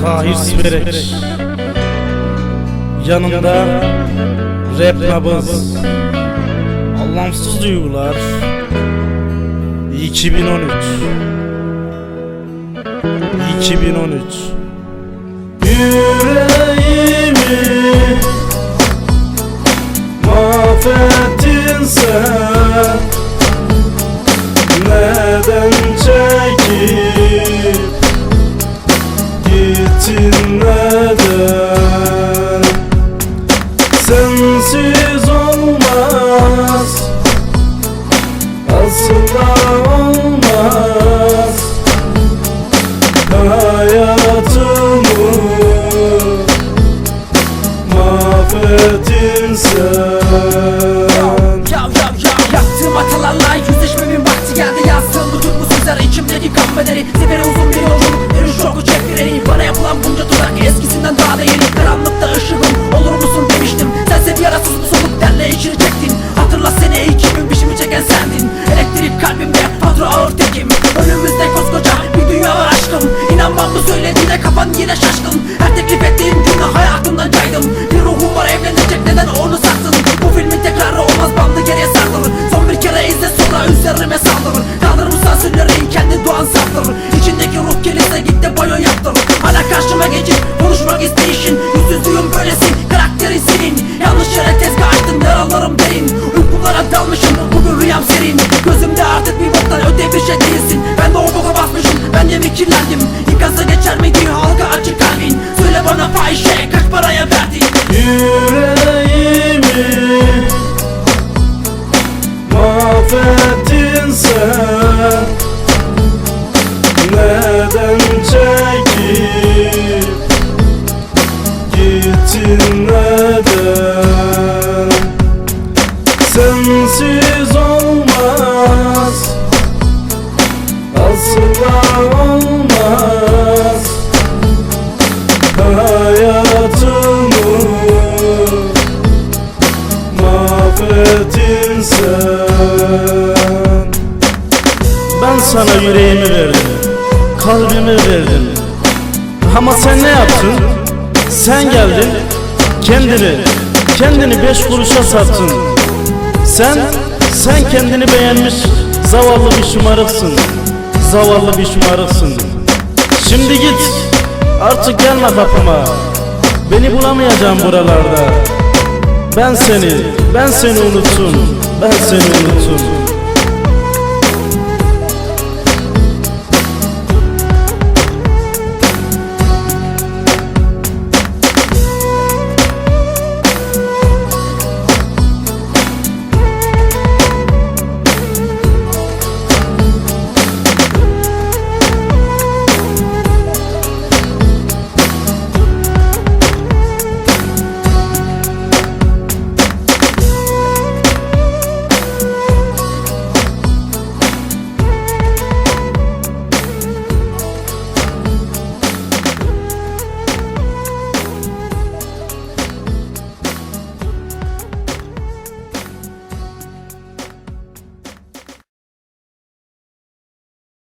Tahir Siverek Yanında Rap Nabız. Anlamsız Duygular. 2013 2013 Yüreğimi mahvettin sen. Neden çekip Sensiz olmaz. Asla olmaz. Hayatımı mahvettin sen derin Uykulara dalmışım. Bugün rüyam serin. Gözümde artık bir boktan öte bir şey değilsin. Ben de o basmışım. Ben de mi kirlendim. İkazda geçer miydi halka açık kalbin Söyle bana fahişe kaç paraya verdin? Yüreğimi Ben sana yüreğimi verdim Kalbimi verdim. Ama sen ne yaptın? Sen geldin Kendini Kendini beş kuruşa sattın. Sen Sen kendini beğenmiş Zavallı bir şımarıksın. Zavallı bir şımarıksın. Şimdi git Artık gelme kapıma. Beni bulamayacağım buralarda. Ben seni Ben seni unuttum Ben seni unuttum